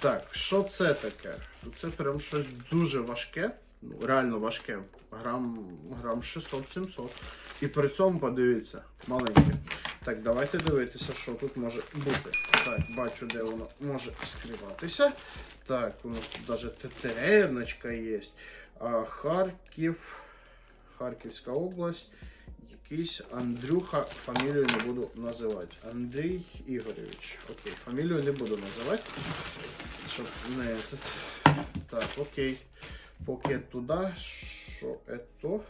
Так, що це таке? Ну, Це прям щось дуже важке. Ну, реально важке. Грам, грам 600-700. І при цьому подивіться, маленьке. Так, давайте дивитися, що тут може бути. Так, бачу, де воно може скриватися. Так, у нас тут навіть ТТР є. А, Харків, Харківська область. Якийсь Андрюха, фамілію не буду називати. Андрій Ігорович. Окей, фамілію не буду називати. Щоб не этот. Так, окей. Поки туди. Що это?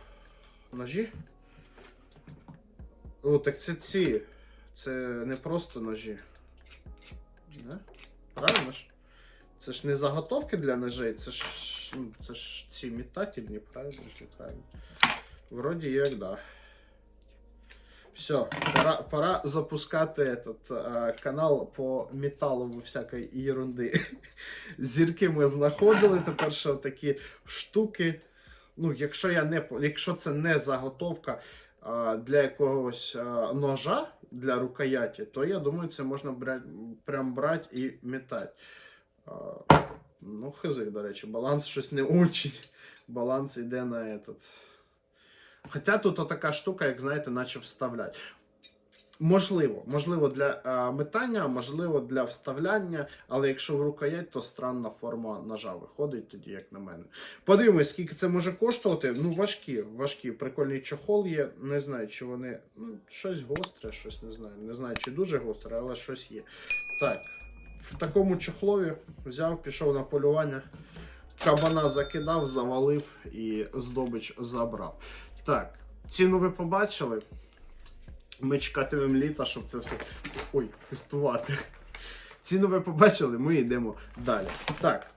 Ножі? О, так це ці. Це не просто ножі. Не? Правильно ж? Це ж не заготовки для ножей, це ж, ну, це ж ці метательні, правильно? Вроді як да. Все, пора, пора запускати этот, а, канал по металу всякої ерунди. Зірки ми знаходили. Тепер що такі штуки. Ну, якщо я не якщо це не заготовка а, для якогось а, ножа для рукояті, то я думаю, це можна брать, прям брати і метати. А, ну, хизик, до речі, баланс щось не очень. Баланс йде на этот. Хоча тут така штука, як знаєте, наче вставляти. Можливо, можливо, для а, метання, можливо, для вставляння, але якщо в рукоять, то странна форма ножа виходить тоді, як на мене. Подивимось, скільки це може коштувати. Ну, важкі, важкі. Прикольний чохол є. Не знаю, чи вони. Ну, щось гостре, щось не знаю. Не знаю, чи дуже гостре, але щось є. Так, в такому чохлові взяв, пішов на полювання. Кабана закидав, завалив і здобич забрав. Так, ціну ви побачили. Ми чекатимемо літа, щоб це все тест... Ой, тестувати. Ціну ви побачили, ми йдемо далі. Так,